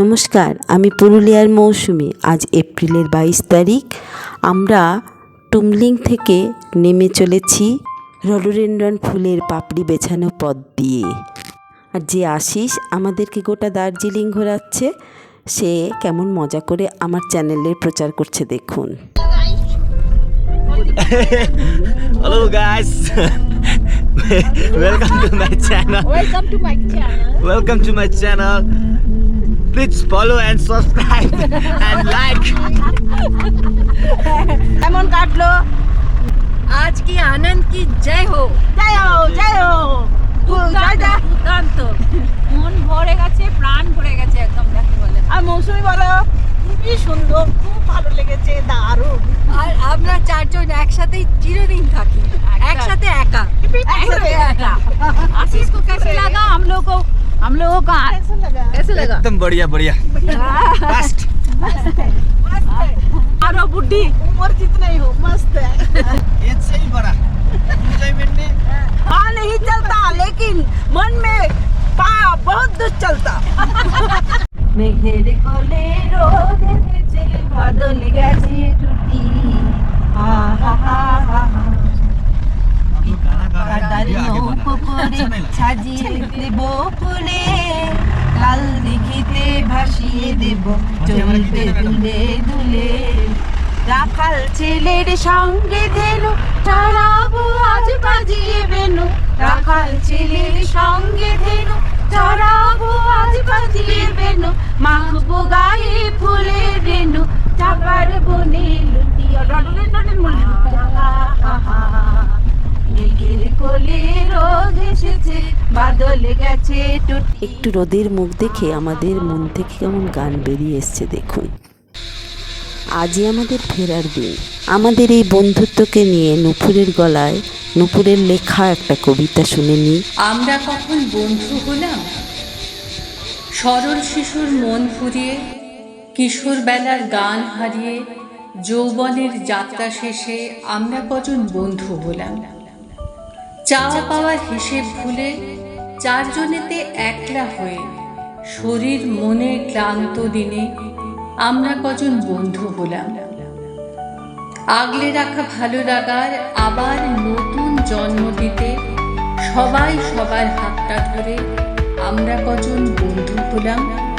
নমস্কার আমি পুরুলিয়ার মৌসুমি আজ এপ্রিলের বাইশ তারিখ আমরা টুমলিং থেকে নেমে চলেছি রডোডেনড্রন ফুলের পাপড়ি বেছানো পথ দিয়ে আর যে আশিস আমাদেরকে গোটা দার্জিলিং ঘোরাচ্ছে সে কেমন মজা করে আমার চ্যানেলের প্রচার করছে দেখুন. Welcome to my channel. Welcome to my channel. Welcome to my channel. Please follow and subscribe and like. কেমন কাটলো আজ কি আনন্দ কি জয় হো জয় হো জয় হো দুর্দান্ত মন ভরে গেছে প্রাণ ভরে গেছে একদম দেখতে বলে আর মৌসুমি বলো খুবই সুন্দর খুব ভালো লেগেছে দারুণ আর আমরা চারজন একসাথে চিরদিন থাকি একসাথে একা একসাথে একা आशीष को कैसे लगा हम लोग को हम लोगों का कैसे लगा। एकदम बढ़िया बढ़िया। मस्त बुढ़ी उम्र जितना ही हो। मस्त है एज से ही बड़ा हाँ नहीं चलता लेकिन मन में पा बहुत दुष्ट चलता। मैं घेरे को ले रो दे চলবে দুলে দুলে রাখাল ছেলের সঙ্গে ধেনু চড়াবো আজ বাজিয়ে বেনু রাখাল ছেলের সঙ্গে ধেনু চড়াবো আজ বাজিয়ে বেনু মাখবো গায়ে ফুলের রেনু চাপার বনে লুটিয়ে ডডলে ডডলে মনে কোলে রোদ এসেছে বাদল গেছে একটু রোদের মুখ দেখে আমাদের মন থেকে কেমন গান বেরিয়ে এসছে দেখুন। আজই আমাদের ফেরার দিন। আমাদের এই বন্ধুত্বকে নিয়ে নুপুরের গলায় নুপুরের লেখা একটা কবিতা শুনে নিই আমরা কখন বন্ধু হলাম? সরল শিশুর মন ফুরিয়ে কিশোর বেলার গান হারিয়ে যৌবনের যাত্রা শেষে আমরা কজন বন্ধু হলাম? চাওয়া পাওয়ার হিসেব ভুলে চারজনেতে একলা হয়ে শরীর, মনে ক্লান্ত দিনে আমরা কজন বন্ধু হলাম। আগলে রাখা ভালো লাগার আবার নতুন জন্ম দিতে সবাই সবার হাতটা ধরে আমরা কজন বন্ধু হলাম।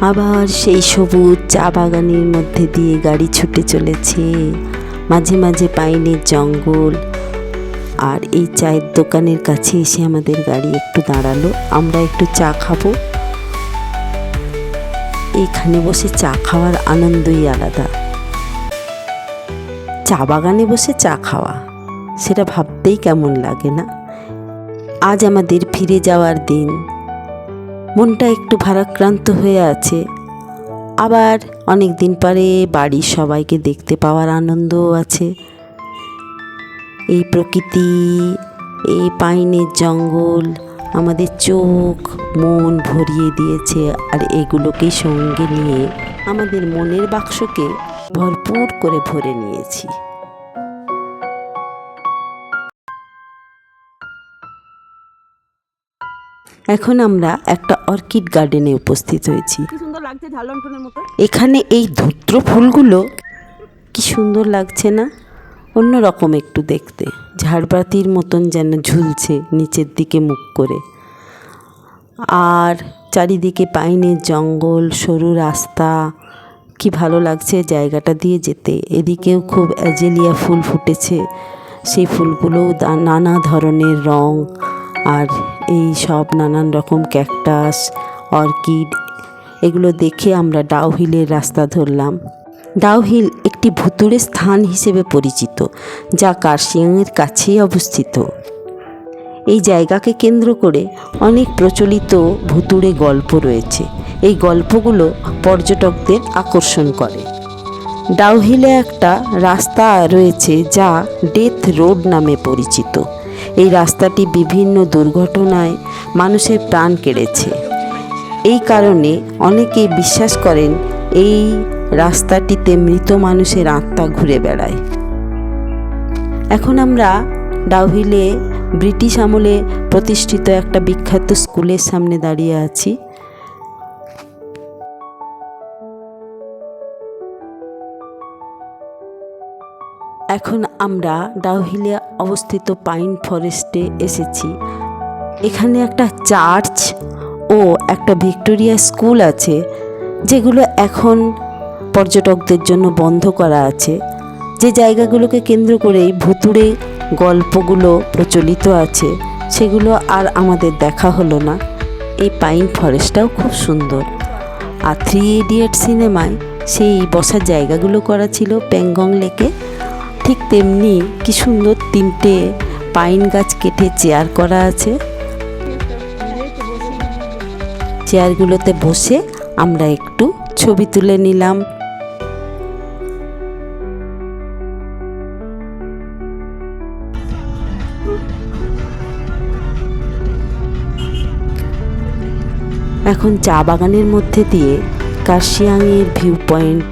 আবার সেই সবুজ চা বাগানের মধ্যে দিয়ে গাড়ি ছুটে চলেছে। মাঝে মাঝে পাইনের জঙ্গল। আর এই চায়ের দোকানের কাছে এসে আমাদের গাড়ি একটু দাঁড়াল। আমরা একটু চা খাব। এইখানে বসে চা খাওয়ার আনন্দই আলাদা। চা বাগানে বসে চা খাওয়া, সেটা ভাবতেই কেমন লাগে না? আজ আমাদের ফিরে যাওয়ার দিন। মনটা একটু ভারাক্রান্ত হয়ে আছে। আবার অনেক দিন পরে বাড়ির সবাইকে দেখতে পাওয়ার আনন্দও আছে। এই প্রকৃতি, এই পাইনের জঙ্গল আমাদের চোখ, মন ভরিয়ে দিয়েছে আর এগুলোকে সঙ্গে নিয়ে আমাদের মনের বাক্সকে ভরপুর করে ভরে নিয়েছি। এখন আমরা একটা অর্কিড গার্ডেনে উপস্থিত হয়েছি। এখানে এই ধূত্র ফুলগুলো কি সুন্দর লাগছে না? অন্য রকম একটু দেখতে। ঝাড়বাতির মতন যেন ঝুলছে নিচের দিকে মুখ করে। আর চারিদিকে পাইনের জঙ্গল সরু রাস্তা কি ভালো লাগছে জায়গাটা দিয়ে যেতে। এদিকেও খুব অ্যাজেলিয়া ফুল ফুটেছে। সেই ফুলগুলোও নানা ধরনের রং আর এই সব নানান রকম ক্যাকটাস, অর্কিড, এগুলো দেখে আমরা ডাউহিলের রাস্তা ধরলাম। ডাউহিল একটি ভুতুড়ে স্থান হিসেবে পরিচিত, যা কার্শিয়াংয়ের কাছেই অবস্থিত। এই জায়গাকে কেন্দ্র করে অনেক প্রচলিত ভুতুড়ে গল্প রয়েছে। এই গল্পগুলো পর্যটকদের আকর্ষণ করে। ডাউহিলে একটা রাস্তা রয়েছে যা ডেথ রোড নামে পরিচিত। এই রাস্তাটি বিভিন্ন দুর্ঘটনায় মানুষের প্রাণ কেড়েছে। এই কারণে অনেকে বিশ্বাস করেন এই রাস্তাটিতে মৃত মানুষের আত্মা ঘুরে বেড়ায়। এখন আমরা ডাউহিলে ব্রিটিশ আমলে প্রতিষ্ঠিত একটা বিখ্যাত স্কুলের সামনে দাঁড়িয়ে আছি। এখন আমরা ডাউহিলে অবস্থিত পাইন ফরেস্টে এসেছি। এখানে একটা চার্চ ও একটা ভিক্টোরিয়া স্কুল আছে, যেগুলো এখন পর্যটকদের জন্য বন্ধ করা আছে। যে জায়গাগুলোকে কেন্দ্র করেই ভুতুড়ে গল্পগুলো প্রচলিত আছে, সেগুলো আর আমাদের দেখা হলো না। এই পাইন ফরেস্টটাও খুব সুন্দর। আর থ্রি ইডিয়েট সিনেমায় সেই বসার জায়গাগুলো করা ছিল প্যাংগং লেকে। ঠিক তেমনি কি সুন্দর তিনটে পাইন গাছ কেটে চেয়ার করা আছে। চেয়ারগুলোতে বসে আমরা একটু ছবি তুলে নিলাম। এখন চা বাগানের মধ্যে দিয়ে কার্শিয়াংয়ের ভিউ পয়েন্ট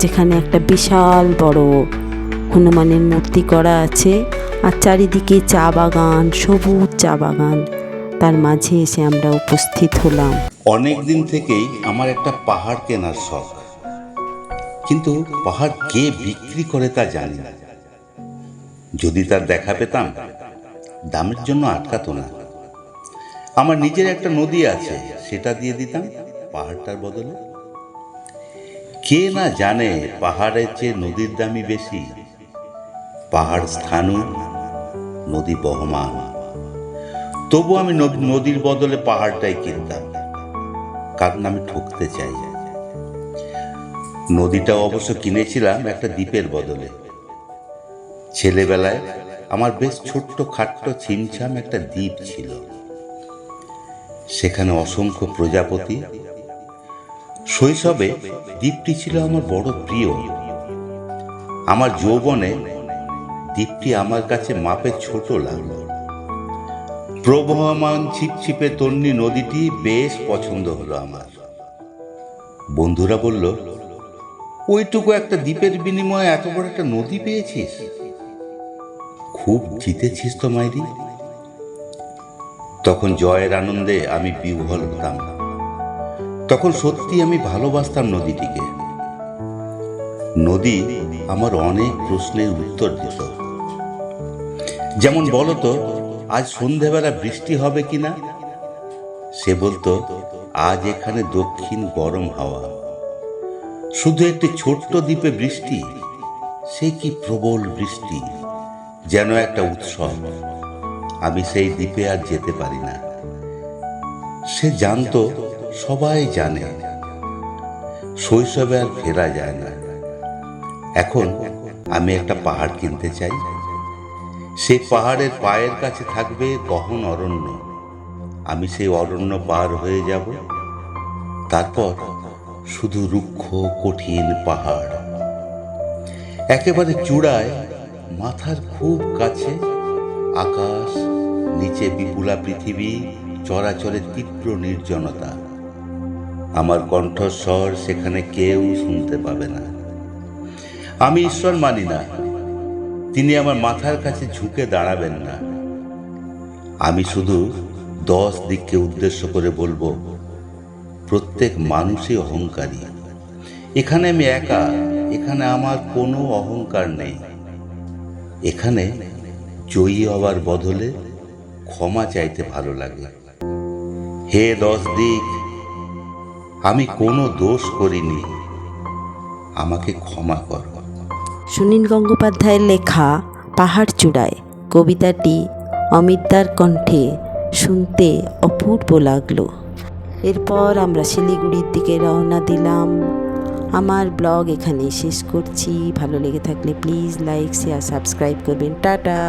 যেখানে একটা বিশাল বড় হনুমানের মূর্তি করা আছে। আর চারিদিকে চা বাগান, সবুজ চা বাগান। তার মাঝে এসে আমরা উপস্থিত হলাম। অনেক দিন থেকেই আমার একটা পাহাড় কেনার শখ। কিন্তু পাহাড় কে বিক্রি করে তা জানি না। যদি তার দেখা পেতাম, দামের জন্য আটকাতো না। আমার নিজের একটা নদী আছে, সেটা দিয়ে দিতাম পাহাড়টার বদলে। কে না জানে পাহাড়ের চেয়ে নদীর দামই বেশি। পাহাড় স্থানু, নদী বহমান। তবু আমি নদীর বদলে পাহাড়টাই কিনতাম। কারণ আমি ঠকতে চাই। নদীটা অবশ্য কিনেছিলাম একটা দ্বীপের বদলে। ছেলেবেলায় আমার বেশ ছোট্ট খাট্ট ছিমছাম একটা দ্বীপ ছিল। সেখানে অসংখ্য প্রজাপতি। শৈশবে দ্বীপটি ছিল আমার বড় প্রিয়। আমার যৌবনে দ্বীপটি আমার কাছে মাপে ছোট লাগল। প্রবহমান ছিপছিপে তন্নি নদীটি বেশ পছন্দ হলো আমার। বন্ধুরা বলল, ওইটুকু একটা দ্বীপের বিনিময়ে এত বড় একটা নদী পেয়েছিস? খুব জিতেছিস তো মাইরি। তখন জয়ের আনন্দে আমি বিহ্বল হতাম। তখন সত্যি আমি ভালোবাসতাম নদীটিকে। নদী আমার অনেক প্রশ্নের উত্তর দিত। যেমন বলতো, আজ সন্ধেবেলা বৃষ্টি হবে কিনা? সে বলতো, আজ এখানে দক্ষিণ গরম হাওয়া। শুধু একটি ছোট্ট দ্বীপে বৃষ্টি, সে কি প্রবল বৃষ্টি, যেন একটা উৎসব। আমি সেই দ্বীপে আর যেতে পারি না। সে জানতো, সবাই জানে, শৈশবে আর ফেরা যায় না। এখন আমি একটা পাহাড় কিনতে চাই। সেই পাহাড়ের পায়ের কাছে থাকবে গহন অরণ্য। আমি সেই অরণ্য পার হয়ে যাব। তারপর শুধু রুক্ষ, কঠিন পাহাড়। একেবারে চূড়ায়, মাথার খুব কাছে, আকাশ, নিচে বিপুলা পৃথিবী, চরাচরের তীব্র নির্জনতা। আমার কণ্ঠস্বর সেখানে কেউ শুনতে পাবে না। আমি ঈশ্বর মানি না। তিনি আমার মাথার কাছে ঝুঁকে দাঁড়াবেন না। আমি শুধু দশ দিককে উদ্দেশ্য করে বলব, প্রত্যেক মানুষই অহংকারী। এখানে আমি একা, এখানে আমার কোনো অহংকার নেই। এখানে জয়ী হওয়ার বদলে ক্ষমা চাইতে ভালো লাগে। হে দশ দিক, আমি কোনো দোষ করিনি। আমাকে ক্ষমা করো। সুনীল গঙ্গোপাধ্যায়ের লেখা পাহাড় চূড়ায়, কবিতাটি অমিতার কণ্ঠে শুনতে অপূর্ব লাগল। এরপর আমরা শিলিগুড়ির দিকে রওনা দিলাম। আমার ব্লগ এখানে শেষ করছি। ভালো লেগে থাকলে প্লিজ লাইক শেয়ার সাবস্ক্রাইব করবেন। টাটা!